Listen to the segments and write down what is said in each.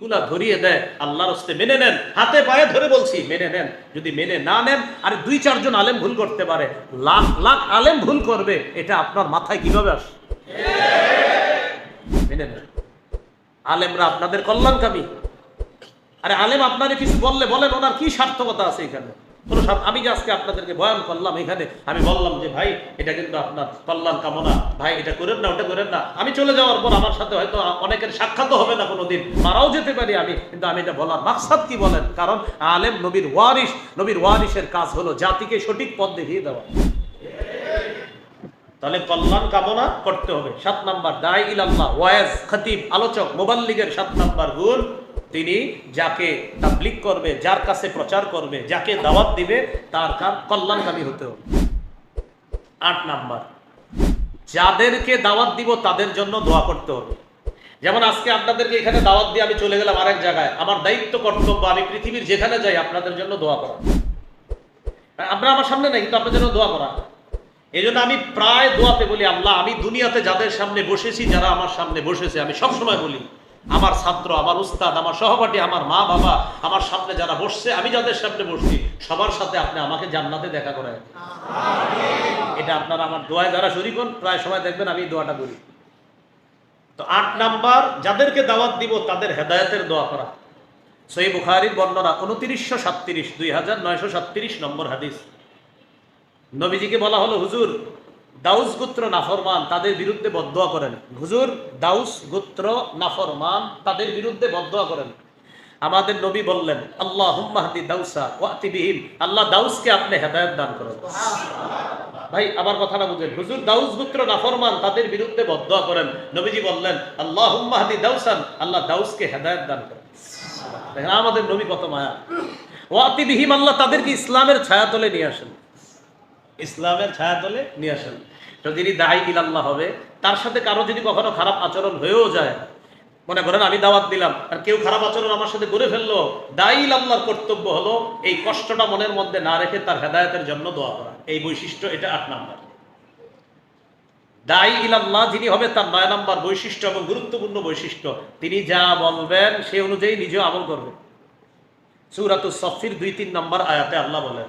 গুলা ধরিয়ে দেয়, আল্লাহর হস্তে মেনে নেন। হাতে পায়ে ধরে বলছি, মেনে নেন। যদি মেনে না নেন, আর দুই চারজন আলেম ভুল করতে পারে। লাখ লাখ আলেম ভুল করবে, এটা আপনার মাথায় কীভাবে আসে? মেনে নেন। আলেমরা আপনাদের কল্যাণকামী। আরে আলেম আপনারে কিছু বললে বলেন, ওনার কি সার্থকতা আছে এখানে? কোনো আমি যে আজকে আপনাদেরকে বয়ান করলাম এখানে, আমি বললাম যে, ভাই, এটা কিন্তু আপনার কল্যাণ কামনা। ভাই, এটা করেন না, ওটা করেন না। আমি চলে যাওয়ার পর আমার সাথে হয়তো অনেকের সাক্ষাৎ হবে না কোনোদিন। মারাও যেতে পারি আমি, কিন্তু আমি এটা বলার মাকসাদ কি বলেন? কারণ আলেম নবীর ওয়ারিস নবীর ওয়ারিসের কাজ হলো জাতিকে সঠিক পথ দেখিয়ে দেওয়া। তাহলে কল্যাণ কামনা করতে হবে। সাত নাম্বার দায় ইলাল্লাহ ওয়াজ খতিব, আলোচক মোবাল্লিগের সাত নাম্বার গুণ তিনি যাকে তাবলিক করবে, যার কাছে প্রচার করবে, যাকে দাওয়াত দিবে, তার কাম কল্যাণকামী হতে হবে। আট নাম্বার, যাদেরকে দাওয়াত দিব তাদের জন্য দোয়া করতে হবে। যেমন আজকে আপনাদেরকে এখানে দাওয়াত দিয়ে আমি চলে গেলাম আরেক জায়গায়। আমার দায়িত্ব, কর্তব্য, আমি পৃথিবীর যেখানে যাই, আপনাদের জন্য দোয়া করা। আপনারা আমার সামনে নাই, কিন্তু আপনাদের জন্য দোয়া করা। এই জন্য আমি প্রায় দোয়াতে বলি, আল্লাহ, আমি দুনিয়াতে যাদের সামনে বসেছি, যারা আমার সামনে বসেছে, আমি সব সময় বলি আমার ছাত্র, আমার উস্তাদ, আমার সহপাঠী, আমার মা বাবা, আমার সামনে যারা বসছে, আমি যাদের সামনে বসছি, সবার সাথে আপনি আমাকে জান্নাতে দেখা করেন এটা আপনারা আমার দোয়ায় যারা শরিক হন, প্রায় সময় দেখবেন আমি দোয়াটা করি। তো আট নাম্বার, যাদেরকে দাওয়াত দিব তাদের হেদায়তের দোয়া করা। সই বুখারির বর্ণনা, উনত্রিশশো সাতত্রিশ, দুই হাজার নয়শো সাতত্রিশ নম্বর হাদিস। নবীজিকে বলা হলো, হুজুর দাউস গোত্র নাফরমান তাদের বিরুদ্ধে বদোয়া করেন। হুজুর, দাউস গোত্র নাফরমান তাদের বিরুদ্ধে বদোয়া করেন। আমাদের নবী বললেন আল্লাহ হুম্মাহদি দাউসা ওয়াতি বিহিম। আল্লাহ দাউসকে আপনি হেদায়ত দান করেন। ভাই, আমার কথাটা বুঝেন। হুজুর, দাউস গোত্র নাফরমান তাদের বিরুদ্ধে বদোয়া করেন। নবীজি বললেন আল্লাহ হুম্মাহদি দাউসান। আল্লাহ দাউসকে হেদায়েত দান করেন। দেখেন, আমাদের নবী কত মায়া। ওয়াতি বিহিম, আল্লাহ তাদেরকে ইসলামের ছায়াতলে নিয়ে আসেন। ইসলামের ছায়াতলে নিয়ে আসেন। তো যিনি দায়ী ইলাল্লাহ হবে, তার সাথে কারও যদি কখনো খারাপ আচরণ হয়েও যায়, মনে করেন আমি দাওয়াত দিলাম, আর কেউ খারাপ আচরণ আমার সাথে করে ফেলল, দায়ী আল্লাহর কর্তব্য হলো এই কষ্টটা মনের মধ্যে না রেখে তার হেদায়তের জন্য দোয়া করা। এই বৈশিষ্ট্য, এটা আট নাম্বার। দায়ী ইলাল্লাহ যিনি হবে তার নয় নাম্বার বৈশিষ্ট্য এবং গুরুত্বপূর্ণ বৈশিষ্ট্য, তিনি যা বলবেন সে অনুযায়ী নিজেও আমল করবে। সুরাতুস সফির দুই তিন নম্বর আয়াতে আল্লাহ বলেন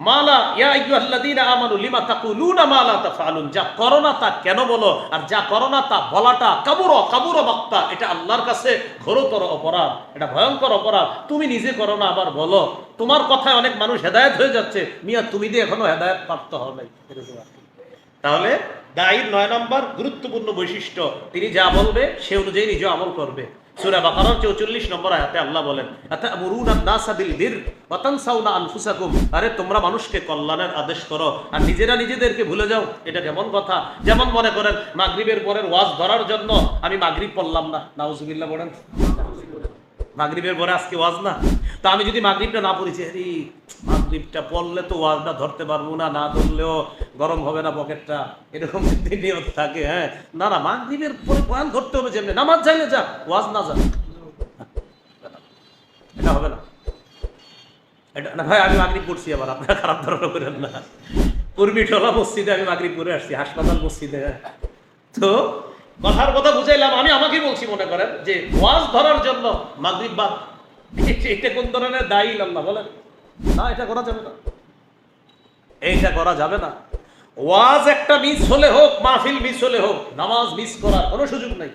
মালা, ইয়া আইয়ুহাল্লাযীনা আমানু, লিমা তাকুলুনা মা লা তাফআলুন? যা করো না তা কেন বলো? আর যা করো না তা বলাটা কাবুর কাবুর মাক্তা এটা আল্লাহর কাছে ঘোরতর অপরাধ, এটা ভয়ঙ্কর অপরাধ। তুমি নিজে করো না, আবার বলো। তোমার কথায় অনেক মানুষ হেদায়েত হয়ে যাচ্ছে। মিয়া, তুমি দিয়ে এখনও হেদায়েত প্রাপ্ত হও নাই। তাহলে দায়ীর নয় নম্বর গুরুত্বপূর্ণ বৈশিষ্ট্য, তিনি যা বলবে সে অনুযায়ী নিজে আমল করবে। সূরা বাকারার 44 নম্বর আয়াতে আল্লাহ বলেন আরে, তোমরা মানুষকে কল্যাণের আদেশ করো আর নিজেরা নিজেদেরকে ভুলে যাও। এটা কেমন কথা, যেমন মনে করেন, মাগরিবের পরের ওয়াজ ধরার জন্য আমি মাগরিব পড়লাম না। নাউজুবিল্লাহ বলেন মাগরিবের পরে আজকে ওয়াজ না? তো আমি যদি মাগরিবটা না পড়েছি আরে মাগরিবটা পড়লে তো ওয়াজটা ধরতে পারব না না ধরলেও গরম হবে না পকেটটা। এরকম নিয়ত থাকে হ্যাঁ। না না, মাগরিবের পরে বয়ান ধরতে হবে যেমনি। নামাজ চাইলে যা, ওয়াজ না যা। এটা হবে না। এটা না, ভাই, আমি মাগরিব পড়ছি আবার, আপনারা খারাপ ধারণা করেন না। কুর্মিটলা মসজিদে আমি মাগরিব পড়ে আসছি, হাসপাতাল মসজিদে তো কথার কথা বুঝাইলাম, আমি আমাকে বলছি মনে করেন যে, ওয়াজ ধরার জন্য মাগরিব বাদ এটা কোন ধরনের দায়ী আল্লাহ বলেন। না, এটা করা যাবে না। এইটা করা যাবে না। ওয়াজ একটা মিস হলে হোক, মাহফিল মিস হলে হোক, নামাজ মিস করার কোনো সুযোগ নাই।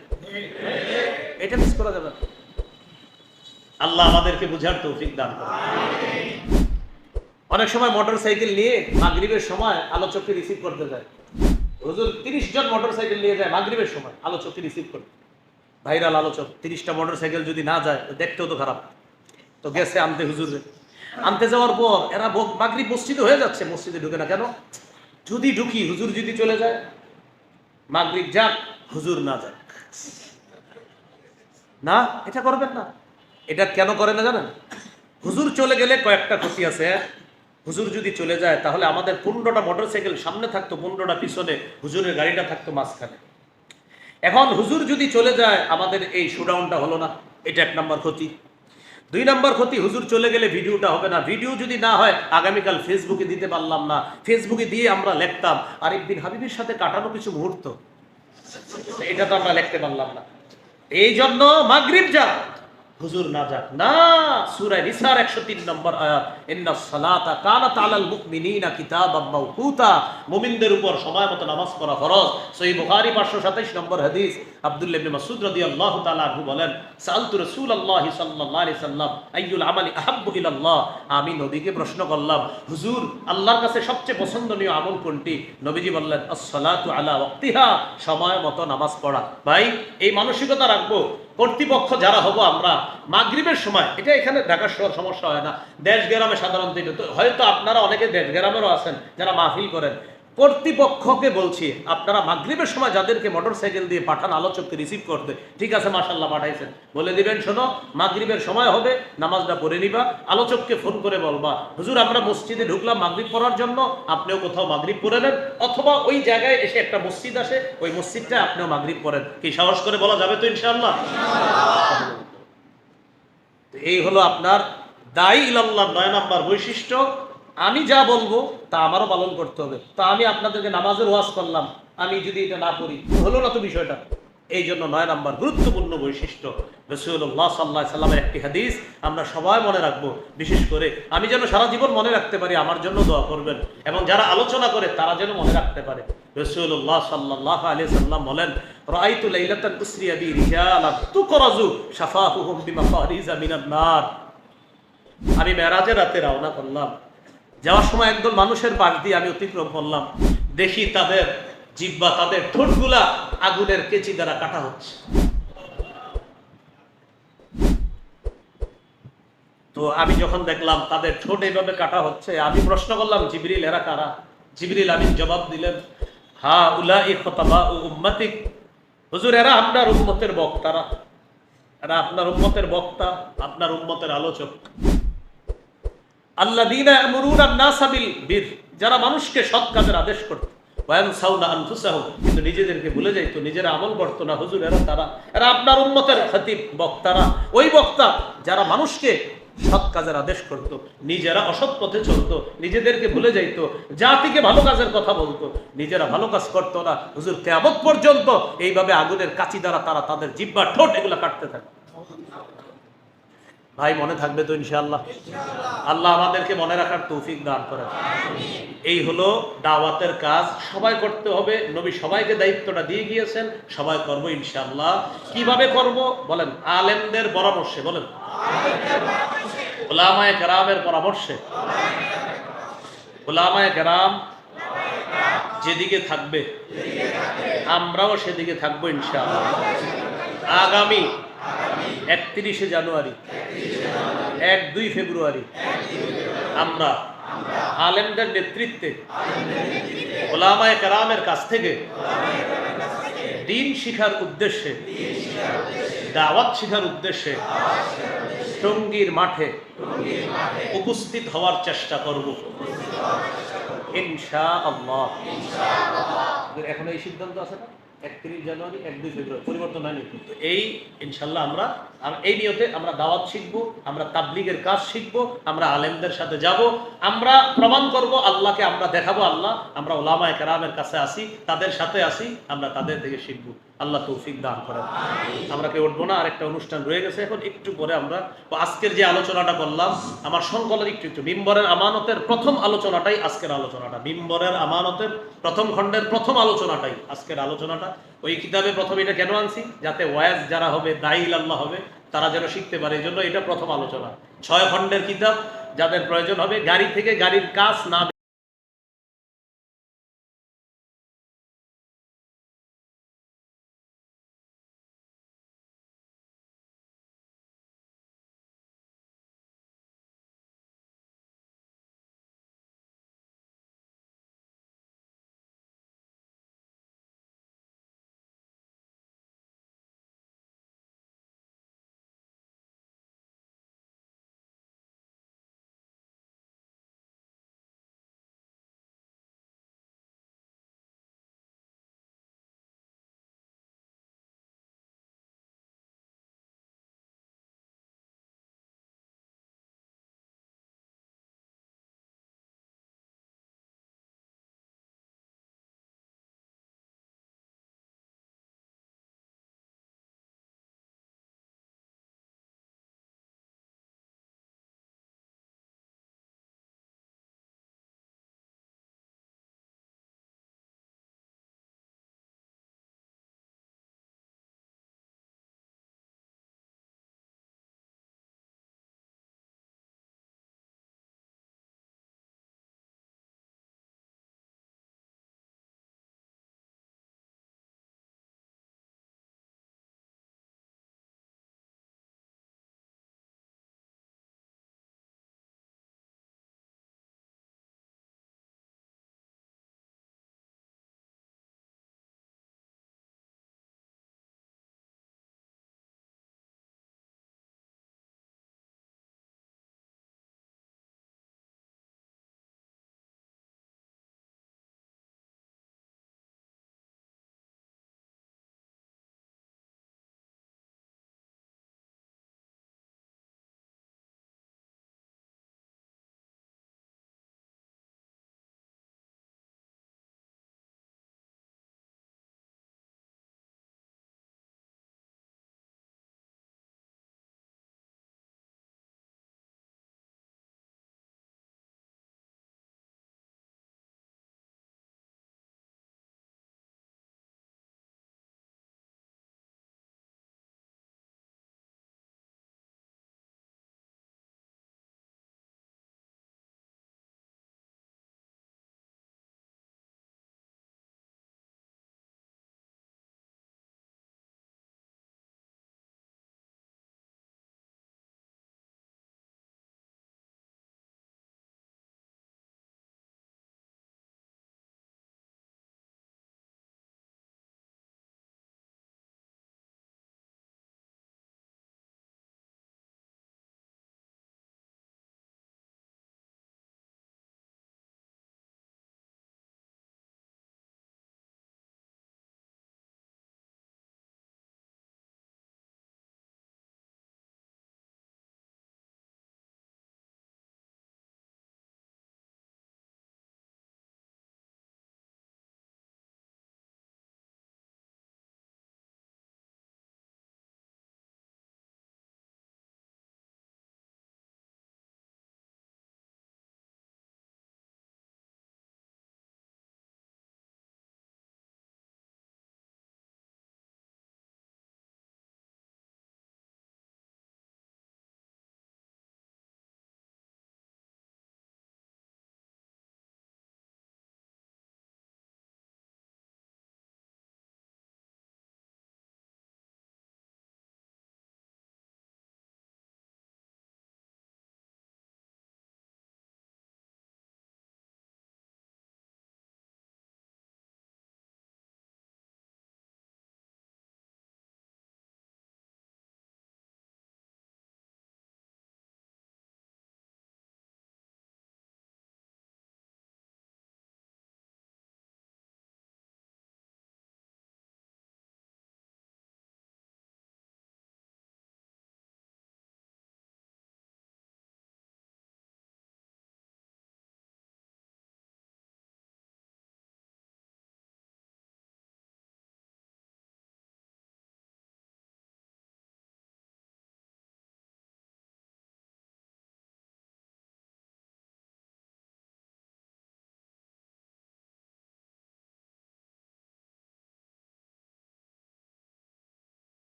এটা মিস করা যাবে না। আল্লাহ আমাদেরকে বুঝার তৌফিক দান। অনেক সময় মোটর সাইকেল নিয়ে মাগরিবের সময় আলোচককে রিসিভ করতে যায়। হুজুর, তিরিশ জন মোটর সাইকেল নিয়ে যায় মাগরিবের সময়, আলোচককে রিসিভ করতে ভাইরাল আলোচক, তিরিশটা মোটর সাইকেল যদি না যায়, দেখতেও তো খারাপ। তো গেছে আনতে হুজুরে। আনতে যাওয়ার পর এরা ব- মাগরিব মসজিদে হয়ে যাচ্ছে, মসজিদে ঢুকে না কেন? যদি ঢুকি, হুজুর যদি চলে যায়, মাগরিব যাক, হুজুর না যাক। না, এটা করবেন না। এটা কেন করে না জানেন? হুজুর চলে গেলে কয়েকটা ক্ষতি আছে। হুজুর যদি চলে যায়, তাহলে আমাদের পনেরোটা মোটরসাইকেল সামনে থাকতো পনেরোটা পিছনে, হুজুরের গাড়িটা থাকতো মাঝখানে। এখন হুজুর যদি চলে যায়, আমাদের এই শোডাউনটা হলো না। এটা এক নম্বর ক্ষতি। দুই নম্বর ক্ষতি, হুজুর চলে গেলে ভিডিওটা হবে না। ভিডিও যদি না হয়, আগামীকাল ফেসবুকে দিতে পারলাম না। ফেসবুকে দিয়ে আমরা লেখতাম আর বিন হাবিবের সাথে কাটানো কিছু মুহূর্ত। এটা তো আমরা লিখতে পারলাম না। এই জন্য মাগরিব যা হুজুর না যাক। না, সূরা নিসার 103 নম্বর আয়াত, ইন্না সালাতা মুমিনিনা কিতাবাম মাওকুতা। মুমিনদের উপর সময় মতো নামাজ পড়া ফরজ। সহিহ বুখারী 527 নম্বর হাদিস। আব্দুল্লাহ ইবনে মাসউদ রাদিয়াল্লাহু তাআলা আনহু বলেন, সালতু রাসূলুল্লাহি সাল্লাল্লাহু আলাইহি সাল্লাম, আইয়ুল আমালি আহাব্বু ইলাল্লাহ। আমি নবীকে প্রশ্ন করলাম, হুজুর, আল্লাহর কাছে সবচেয়ে পছন্দনীয় আমল কোনটি? নবীজি বললেন, আসসালাতু আলা ওয়াক্তিহা, সময় মতো নামাজ পড়া। ভাই, এই মানসিকতা রাখব। কর্তৃপক্ষ যারা হব আমরা, মাগরীবের সময়, এটা এখানে ঢাকার শহর সমস্যা হয় না। দেশ গ্রামে সাধারণত হয়তো আপনারা অনেকে দেশ গ্রামেরও আছেন, যারা মাহফিল করেন। কর্তৃপক্ষকে বলছি, আপনারা মাগরিবের সময় যাদেরকে মোটরসাইকেল দিয়ে পাঠান, আলোচককে রিসিভ করতে, ঠিক আছে মাসাল্লাহ পাঠাইছেন। বলে দিবেন, শোনো, মাগরিবের সময় হবে, নামাজটা পড়ে নিবা, আলোচককে ফোন করে বলবা, হুজুর, আমরা মসজিদে ঢুকলাম মাগরিব পড়ার জন্য, আপনিও কোথাও মাগরিব পড়ে নেন, অথবা ওই জায়গায় এসে একটা মসজিদ আসে, ওই মসজিদটা আপনিও মাগরিব পড়েন। কি সাহস করে বলা যাবে তো, ইনশাআল্লাহ? তো এই হলো আপনার দায়ী ইলাল্লাহ নয় নাম্বার বৈশিষ্ট্য। আমি যা বলব, তা আমারও পালন করতে হবে। তা আমি আপনাদেরকে নামাজের ওয়াজ করলাম। আমি যদি এটা না করি, হলো না তো বিষয়টা। এই জন্য নয় নাম্বার গুরুত্বপূর্ণ বৈশিষ্ট্য রসুল্লাহ সাল্লাহ সাল্লামের একটি হাদিস আমরা সবাই মনে রাখব। বিশেষ করে আমি যেন সারা জীবন মনে রাখতে পারি, আমার জন্য দোয়া করবেন। এবং যারা আলোচনা করে, তারা যেন মনে রাখতে পারে। রসুল্লাহ সাল্লাহ আলী সাল্লাম বলেন আমি মেরাজের রাতে রওনা করলাম। যাওয়ার সময় একদল মানুষের পাশ দিয়ে আমি অতিক্রম করলাম। দেখি তাদের জিব্বা, তাদের ঠোঁটগুলা আগুনের কেচি দ্বারা কাটা হচ্ছে। তো আমি যখন দেখলাম তাদের ঠোঁট এইভাবে কাটা হচ্ছে, আমি প্রশ্ন করলাম, জিবরিল, এরা কারা? জিবরিল আমি জবাব দিলেন হা উলা ই খতাবা ও উম্মাতিক। হুজুর, এরা আপনার উম্মতের বক্তারা। এরা আপনার উম্মতের বক্তা, আপনার উম্মতের আলোচক। আল্লাহ দিনা নাসাবিল বীর যারা মানুষকে সৎ কাজের আদেশ করত। ওয়ান সাউনা আনফুসাহ কিন্তু নিজেদেরকে ভুলে যাইতো, নিজেরা আমল করতো না। হুজুর, এরা তারা, এরা আপনার উন্মতের খতিব বক্তারা। ওই বক্তা যারা মানুষকে সৎ কাজের আদেশ করত, নিজেরা অসৎ পথে চলতো, নিজেদেরকে ভুলে যাইতো, জাতিকে ভালো কাজের কথা বলতো, নিজেরা ভালো কাজ করতো না। হুজুর, কেয়ামত পর্যন্ত এইভাবে আগুনের কাচি দ্বারা তারা তাদের জিব্বা ঠোঁট এগুলো কাটতে থাকে। ভাই, মনে থাকবে তো ইনশাআল্লাহ? আল্লাহ আমাদেরকে মনে রাখার তৌফিক দান করেন। এই হলো দাওয়াতের কাজ। সবাই করতে হবে। নবী সবাইকে দায়িত্বটা দিয়ে গিয়েছেন। সবাই করব ইনশাআল্লাহ। কীভাবে করব? বলেন, আলেমদের পরামর্শে, বলেন। ওলামায় কেরামের পরামর্শে। ওলামায় কেরাম যেদিকে থাকবে, আমরাও সেদিকে থাকব ইনশাআল্লাহ। আগামী একত্রিশে জানুয়ারি। এক দুই ফেব্রুয়ারি। আমরা আলেমদের নেতৃত্বে ওলামায় কারামের কাছ থেকে দিন শিখার উদ্দেশ্যে দাওয়াত শিখার উদ্দেশ্যে টঙ্গীর মাঠে উপস্থিত হওয়ার চেষ্টা করব। ইনশা আল্লাহ এখন এই সিদ্ধান্ত আছে না? এই, ইনশাল্লাহ আমরা এই নিয়তে আমরা দাওয়াত শিখব, আমরা তাবলিগের কাজ শিখব, আমরা আলেমদের সাথে যাব, আমরা প্রমাণ করব, আল্লাহকে আমরা দেখাবো আল্লাহ, আমরা ওলামা একরামের কাছে আসি, তাদের সাথে আসি, আমরা তাদের থেকে শিখব। আল্লাহ তৌফিক দান করেন। আমরা কেউ উঠবো না? আরেকটা অনুষ্ঠান রয়ে গেছে এখন, একটু পরে আমরা আজকের যে আলোচনাটা করলাম, আমার সংকলন একটু একটু। মিম্বরের আমানতের প্রথম আলোচনাটাই আজকের আলোচনাটা। মিম্বরের আমানতের প্রথম খণ্ডের প্রথম আলোচনাটাই আজকের আলোচনাটা। ওই কিতাবে প্রথম এটা কেন আনছি? যাতে ওয়াজ যারা হবে দাইল আল্লাহ হবে, তারা যেন শিখতে পারে এই জন্য এটা প্রথম আলোচনা। ছয় খণ্ডের কিতাব, যাদের প্রয়োজন হবে, গাড়ি থেকে গাড়ির কাজ না